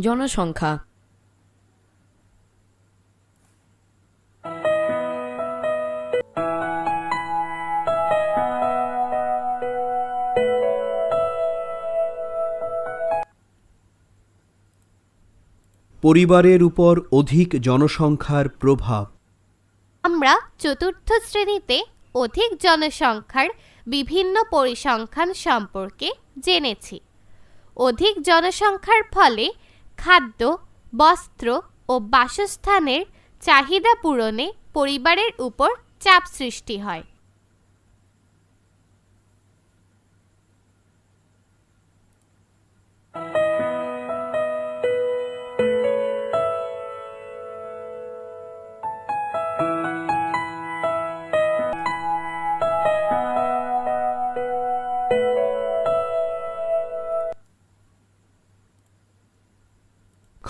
জনসংখ্যা। পরিবারের উপর অধিক জনসংখ্যার প্রভাব। আমরা চতুর্থ শ্রেণীতে অধিক জনসংখ্যার বিভিন্ন পরিসংখ্যান সম্পর্কে জেনেছি। অধিক জনসংখ্যার ফলে খাদ্য বস্ত্র ও বাসস্থানের চাহিদা পূরণে পরিবারের উপর চাপ সৃষ্টি হয়।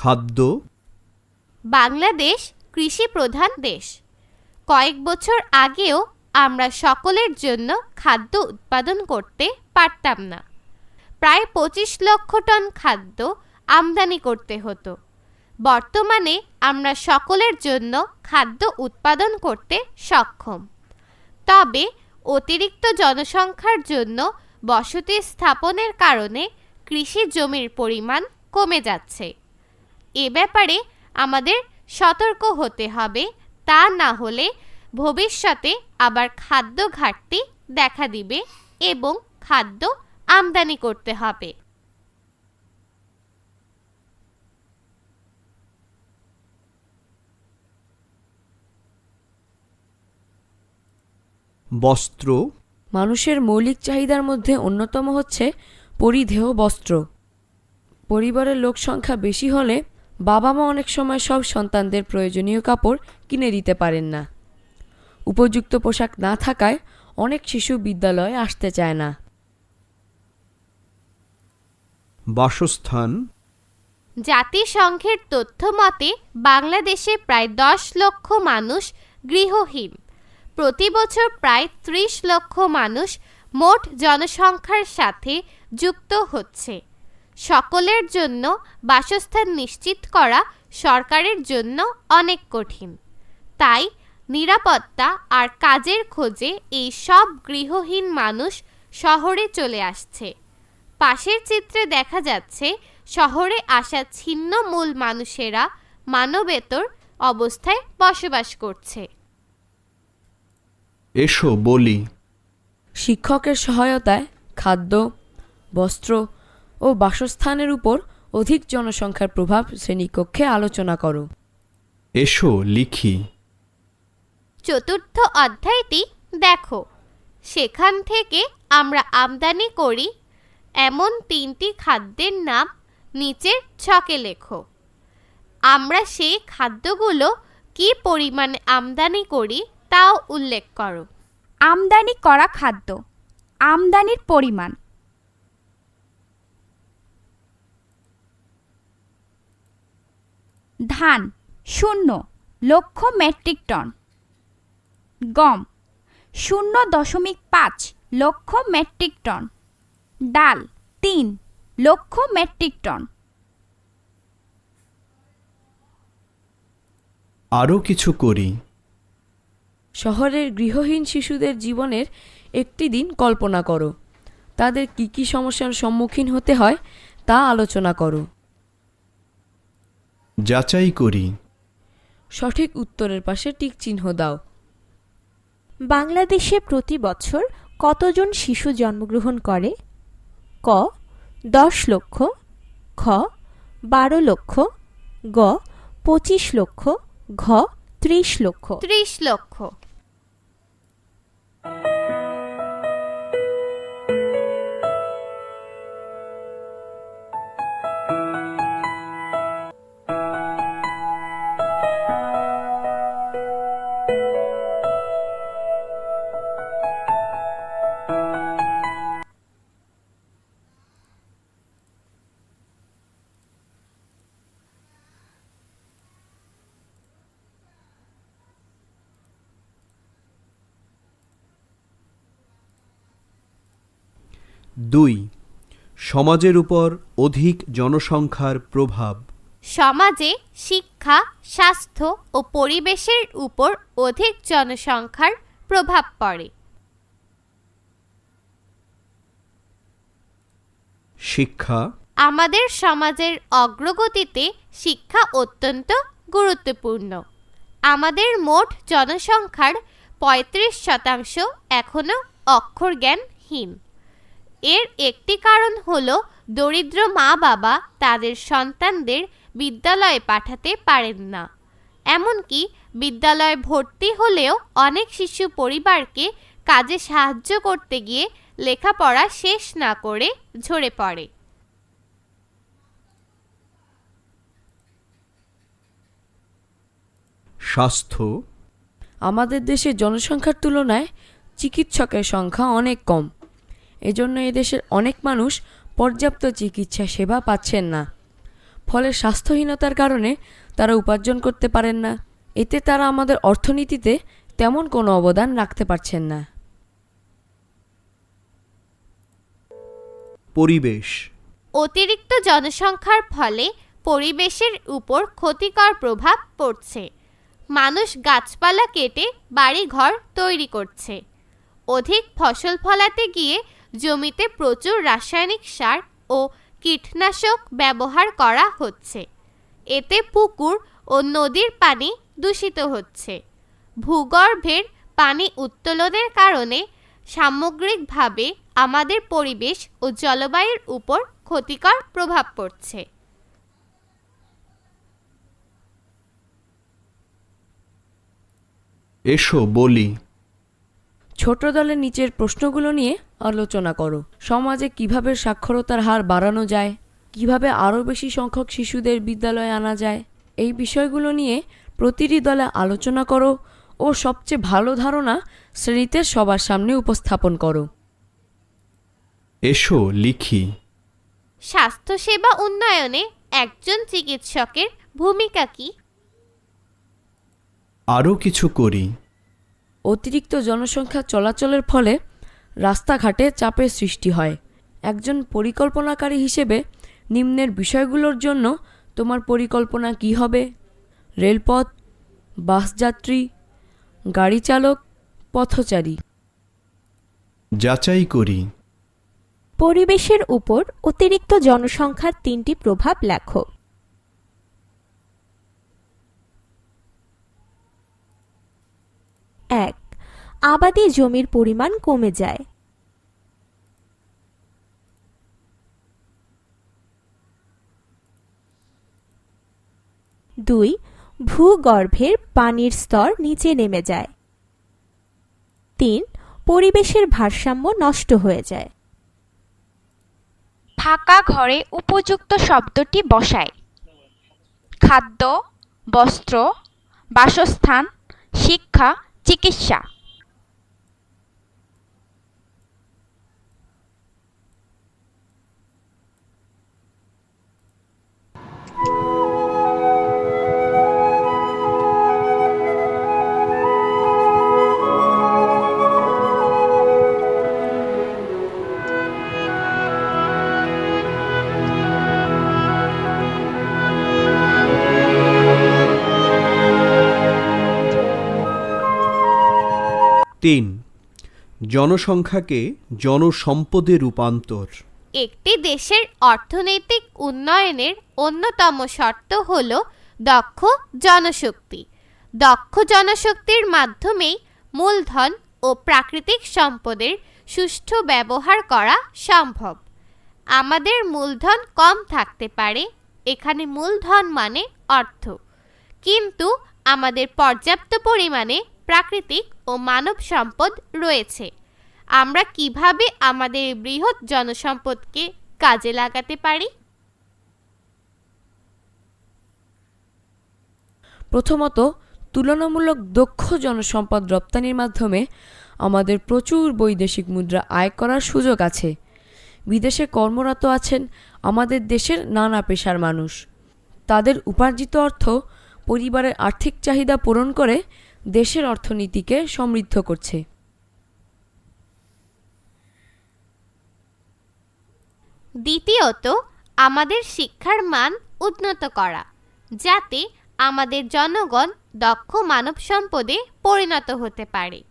খাদ্য? বাংলাদেশ কৃষি প্রধান দেশ। কয়েক বছর আগেও আমরা সকলের জন্য খাদ্য উৎপাদন করতে পারতাম না। প্রায় পঁচিশ লক্ষ টন খাদ্য আমদানি করতে হতো। বর্তমানে আমরা সকলের জন্য খাদ্য উৎপাদন করতে সক্ষম। তবে অতিরিক্ত জনসংখ্যার জন্য বসতি স্থাপনের কারণে কৃষি জমির পরিমাণ কমে যাচ্ছে। এ ব্যাপারে আমাদের সতর্ক হতে হবে তা না হলে ভবিষ্যতে আবার খাদ্য ঘাটতি দেখা দিবে এবং খাদ্য আমদানি করতে হবে। বস্ত্র মানুষের মৌলিক চাহিদার মধ্যে অন্যতম হচ্ছে পরিধেয় বস্ত্র। পরিবারের লোক সংখ্যা বেশি হলে বাবা মা অনেক সময় সব সন্তানদের প্রয়োজনীয় কাপড় কিনে দিতে পারেন না। উপযুক্ত পোশাক না থাকায় অনেক শিশু বিদ্যালয়ে আসতে চায় না। বাসস্থান জাতিসংঘের তথ্য মতে বাংলাদেশে প্রায় দশ লক্ষ মানুষ গৃহহীন। প্রতি বছর প্রায় ত্রিশ লক্ষ মানুষ মোট জনসংখ্যার সাথে যুক্ত হচ্ছে। সকলের জন্য বাসস্থান নিশ্চিত করা সরকারের জন্য অনেক কঠিন। তাই নিরাপত্তা আর কাজের খোঁজে এই সব গৃহহীন মানুষ শহরে চলে আসছে। পাশের চিত্রে দেখা যাচ্ছে শহরে আসা ছিন্ন মূল মানুষেরা মানবেতর অবস্থায় বসবাস করছে। এসো বলি। শিক্ষকের সহায়তায় খাদ্য বস্ত্র ও বাসস্থানের উপর অধিক জনসংখ্যার প্রভাব শ্রেণীকক্ষে আলোচনা করো। এসো লিখি। চতুর্থ অধ্যায়টি দেখো। সেখান থেকে আমরা আমদানি করি এমন তিনটি খাদ্যের নাম নিচের ছকে লেখো। আমরা সেই খাদ্যগুলো কি পরিমাণে আমদানি করি তাও উল্লেখ করো। আমদানি করা খাদ্য। আমদানির পরিমাণ। ধান শূন্য লক্ষ মেট্রিক টন। গম শূন্য দশমিক পাঁচ লক্ষ মেট্রিক টন। ডাল তিন লক্ষ মেট্রিক টন। আরও কিছু করি। শহরের গৃহহীন শিশুদের জীবনের একটি দিন কল্পনা করো। তাদের কি কি সমস্যার সম্মুখীন হতে হয় তা আলোচনা করো। যাচাই করি। সঠিক উত্তরের পাশে টিক চিহ্ন দাও। বাংলাদেশে প্রতি বছর কতজন শিশু জন্মগ্রহণ করে? ক দশ লক্ষ খ বারো লক্ষ গ পঁচিশ লক্ষ ঘ ত্রিশ লক্ষ। ত্রিশ লক্ষ। সমাজের উপর অধিক জনসংখ্যার প্রভাব। সমাজে শিক্ষা স্বাস্থ্য ও পরিবেশের উপর অধিক জনসংখ্যার প্রভাব পড়ে। শিক্ষা। আমাদের সমাজের অগ্রগতিতে শিক্ষা অত্যন্ত গুরুত্বপূর্ণ। আমাদের মোট জনসংখ্যার পঁয়ত্রিশ শতাংশ এখনও অক্ষর জ্ঞানহীন এর একটি কারণ হল দরিদ্র মা বাবা তাদের সন্তানদের বিদ্যালয়ে পাঠাতে পারেন না। এমনকি বিদ্যালয়ে ভর্তি হলেও অনেক শিশু পরিবারকে কাজে সাহায্য করতে গিয়ে লেখাপড়া শেষ না করে ঝরে পড়ে। স্বাস্থ্য? আমাদের দেশে জনসংখ্যার তুলনায় চিকিৎসকের সংখ্যা অনেক কম। এজন্য এদেশের অনেক মানুষ পর্যাপ্ত চিকিৎসা সেবা পাচ্ছেন না। ফলে স্বাস্থ্যহীনতার কারণে তারা উপার্জন করতে পারেন না। এতে তারা আমাদের অর্থনীতিতে তেমন কোনো অবদান রাখতে পারছেন না। পরিবেশ অতিরিক্ত জনসংখ্যার ফলে পরিবেশের উপর ক্ষতিকর প্রভাব পড়ছে। মানুষ গাছপালা কেটে বাড়িঘর তৈরি করছে। অধিক ফসল ফলাতে গিয়ে জমিতে প্রচুর রাসায়নিক সার ও কীটনাশক ব্যবহার করা হচ্ছে। এতে পুকুর ও নদীর পানি দূষিত হচ্ছে। ভূগর্ভের পানি উত্তোলনের কারণে সামগ্রিকভাবে আমাদের পরিবেশ ও জলবায়ুর উপর ক্ষতিকর প্রভাব পড়ছে। এসো বলি। ছোট দলের নিচের প্রশ্নগুলো নিয়ে আলোচনা করো। সমাজে কীভাবে সাক্ষরতার হার বাড়ানো যায়? কীভাবে আরও বেশি সংখ্যক শিশুদের বিদ্যালয়ে আনা যায়? এই বিষয়গুলো নিয়ে প্রতিটি দলে আলোচনা করো ও সবচেয়ে ভালো ধারণা শ্রেণীতে সবার সামনে উপস্থাপন করো। এসো লিখি। স্বাস্থ্যসেবা উন্নয়নে একজন চিকিৎসকের ভূমিকা কি? আরও কিছু করি। অতিরিক্ত জনসংখ্যা চলাচলের ফলে রাস্তাঘাটে চাপের সৃষ্টি হয়। একজন পরিকল্পনাকারী হিসেবে নিম্নের বিষয়গুলোর জন্য তোমার পরিকল্পনা কি হবে? রেলপথ বাসযাত্রী গাড়ি চালক পথচারী। যাচাই করি। পরিবেশের উপর অতিরিক্ত জনসংখ্যার তিনটি প্রভাব লেখো। এক আবাদি জমির পরিমাণ কমে যায়। দুই, ভূগর্ভের পানির স্তর নিচে নেমে যায়। তিন, পরিবেশের ভারসাম্য নষ্ট হয়ে যায়। ফাঁকা ঘরে উপযুক্ত শব্দটি বসায়। খাদ্য, বস্ত্র, বাসস্থান, শিক্ষা, চিকিৎসা। তিন, জনসংখ্যাকে জনসম্পদে রূপান্তর। একটি দেশের অর্থনৈতিক উন্নয়নের অন্যতম শর্ত হল দক্ষ জনশক্তি। দক্ষ জনশক্তির মাধ্যমেই মূলধন ও প্রাকৃতিক সম্পদের সুষ্ঠু ব্যবহার করা সম্ভব। আমাদের মূলধন কম থাকতে পারে, এখানে মূলধন মানে অর্থ। কিন্তু আমাদের পর্যাপ্ত পরিমাণে প্রাকৃতিক ও মানব সম্পদ রয়েছে। আমরা কীভাবে আমাদের বৃহৎ জনসম্পদকে কাজে লাগাতে পারি? প্রথমত, তুলনামূলক দক্ষ জনসম্পদ রপ্তানির মাধ্যমে আমাদের প্রচুর বৈদেশিক মুদ্রা আয় করার সুযোগ আছে। বিদেশে কর্মরত আছেন আমাদের দেশের নানা পেশার মানুষ। তাদের উপার্জিত অর্থ পরিবারের আর্থিক চাহিদা পূরণ করে দেশের অর্থনীতিকে সমৃদ্ধ করছে। দ্বিতীয়ত, আমাদের শিক্ষার মান উন্নত করা, যাতে আমাদের জনগণ দক্ষ মানব সম্পদে পরিণত হতে পারে।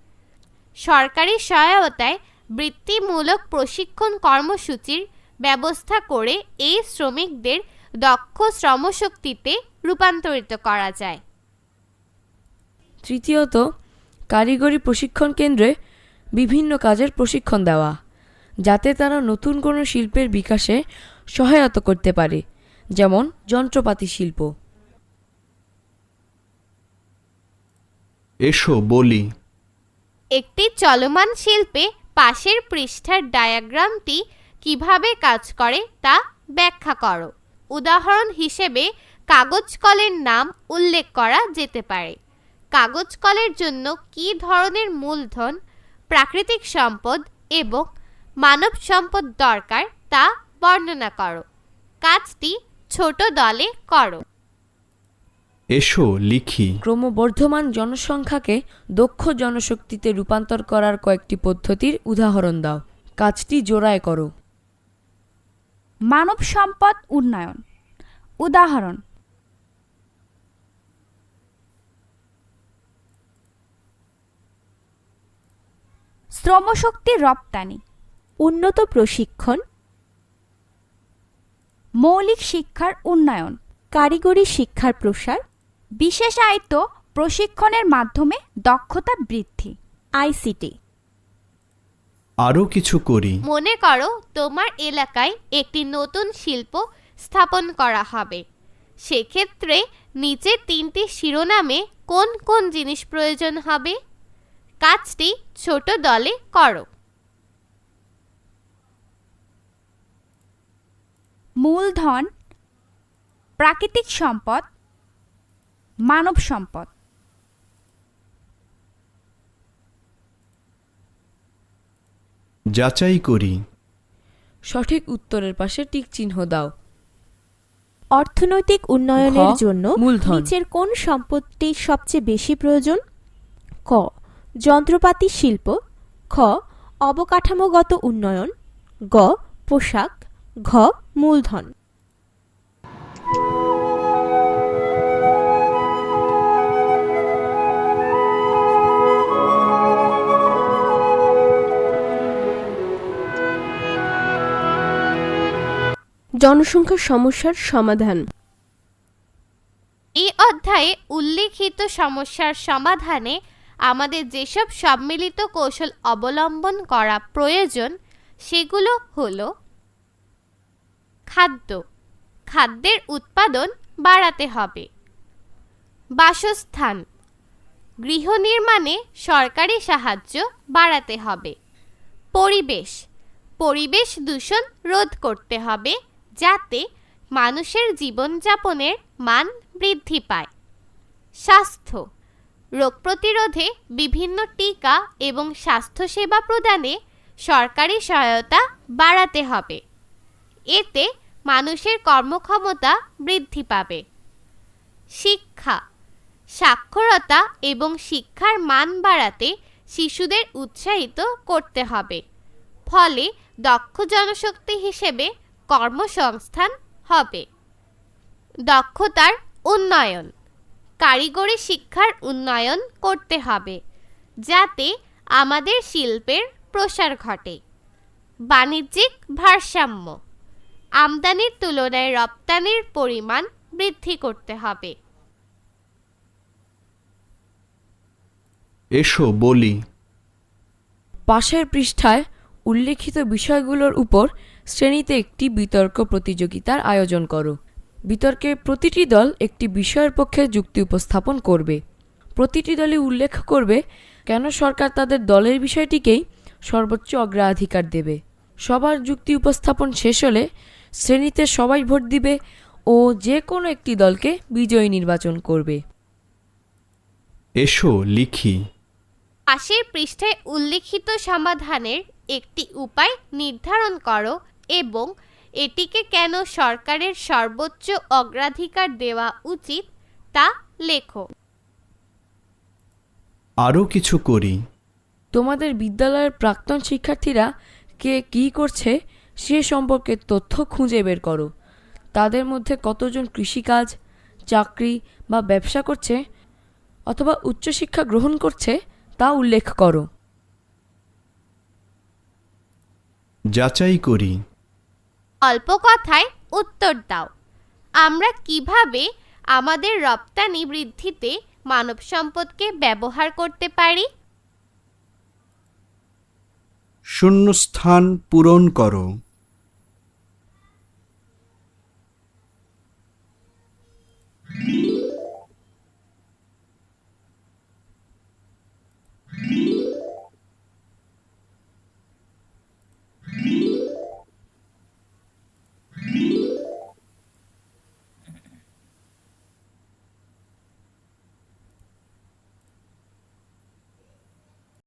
সরকারি সহায়তায় বৃত্তিমূলক প্রশিক্ষণ কর্মসূচির ব্যবস্থা করে এই শ্রমিকদের দক্ষ শ্রমশক্তিতে রূপান্তরিত করা যায়। তৃতীয়ত কারিগরি প্রশিক্ষণ কেন্দ্রে বিভিন্ন কাজের প্রশিক্ষণ দেওয়া যাতে তারা নতুন কোনো শিল্পের বিকাশে সহায়তা করতে পারে যেমন যন্ত্রপাতি শিল্প। এসো বলি। একটি চলমান শিল্পে পাশের পৃষ্ঠার ডায়াগ্রামটি কীভাবে কাজ করে তা ব্যাখ্যা করো। উদাহরণ হিসেবে কাগজ কলের নাম উল্লেখ করা যেতে পারে। কাগজ কলের জন্য কী ধরনের মূলধন প্রাকৃতিক সম্পদ এবং মানব সম্পদ দরকার তা বর্ণনা করো। কাজটি ছোট দলে করো। এসো লিখি। ক্রমবর্ধমান জনসংখ্যাকে দক্ষ জনশক্তিতে রূপান্তর করার কয়েকটি পদ্ধতির উদাহরণ দাও। কাজটি জোড়ায় করো। মানব সম্পদ উন্নয়ন। উদাহরণ শ্রমশক্তি রপ্তানি। উন্নত প্রশিক্ষণ। মৌলিক শিক্ষার উন্নয়ন। কারিগরি শিক্ষার প্রসার। বিশেষ বিশেষায়িত প্রশিক্ষণের মাধ্যমে দক্ষতা বৃদ্ধি। আইসিটি। আরও কিছু করি। মনে করো তোমার এলাকায় একটি নতুন শিল্প স্থাপন করা হবে। সেক্ষেত্রে নিচের তিনটি শিরোনামে কোন কোন জিনিস প্রয়োজন হবে? কাজটি ছোট দলে করো। মূলধন প্রাকৃতিক সম্পদ মানব সম্পদ। যাচাই করি। সঠিক উত্তরের পাশে টিক চিহ্ন দাও। অর্থনৈতিক উন্নয়নের জন্য মূলধন। নিচের কোন সম্পদটি সবচেয়ে বেশি প্রয়োজন? ক যন্ত্রপাতি শিল্প খ অবকাঠামোগত উন্নয়ন গ পোশাক ঘ মূলধন। জনসংখ্যার সমস্যার সমাধান। এই অধ্যায়ে উল্লেখিত সমস্যার সমাধানে আমাদের যেসব সম্মিলিত কৌশল অবলম্বন করা প্রয়োজন, সেগুলো হলো খাদ্য। খাদ্যের উৎপাদন বাড়াতে হবে। বাসস্থান। গৃহ নির্মাণে সরকারি সাহায্য বাড়াতে হবে। পরিবেশ। পরিবেশ দূষণ রোধ করতে হবে যাতে মানুষের জীবনযাপনের মান বৃদ্ধি পায়। স্বাস্থ্য। রোগ প্রতিরোধে বিভিন্ন টিকা এবং স্বাস্থ্যসেবা প্রদানে সরকারি সহায়তা বাড়াতে হবে। এতে মানুষের কর্মক্ষমতা বৃদ্ধি পাবে। শিক্ষা, সাক্ষরতা এবং শিক্ষার মান বাড়াতে শিশুদের উৎসাহিত করতে হবে। ফলে দক্ষ জনশক্তি হিসেবে কর্মসংস্থান হবে। দক্ষতার উন্নয়ন। কারিগরি শিক্ষার উন্নয়ন করতে হবে যাতে আমাদের শিল্পের প্রসার ঘটে। বাণিজ্যিক ভারসাম্য আমদানির তুলনায় রপ্তানির পরিমাণ বৃদ্ধি করতে হবে। এসো বলি। পাশের পৃষ্ঠায় উল্লেখিত বিষয়গুলোর উপর শ্রেণীতে একটি বিতর্ক প্রতিযোগিতার আয়োজন করো। বিতর্কে প্রতিটি দল একটি বিষয়ের পক্ষে যুক্তি উপস্থাপন করবে। প্রতিটি দলই উল্লেখ করবে কেন সরকার তাদের দলের বিষয়টিকেই সর্বোচ্চ অগ্রাধিকার দেবে। সবার যুক্তি উপস্থাপন শেষ হলে শ্রেণীতে সবাই ভোট দিবে ও যে কোনো একটি দলকে বিজয়ী নির্বাচন করবে। এসো লিখি। পাশের পৃষ্ঠায় উল্লেখিত সমাধানের একটি উপায় নির্ধারণ করো এবং এটিকে কেন সরকারের সর্বোচ্চ অগ্রাধিকার দেওয়া উচিত তা লেখো। আরও কিছু করি। তোমাদের বিদ্যালয়ের প্রাক্তন শিক্ষার্থীরা কে কী করছে সে সম্পর্কে তথ্য খুঁজে বের করো। তাদের মধ্যে কতজন কৃষিকাজ চাকরি বা ব্যবসা করছে অথবা উচ্চশিক্ষা গ্রহণ করছে তা উল্লেখ করো। যাচাই করি। অল্প কথায় উত্তর দাও। আমরা কীভাবে আমাদের রপ্তানি বৃদ্ধিতে মানব সম্পদকে ব্যবহার করতে পারি? শূন্যস্থান পূরণ করো।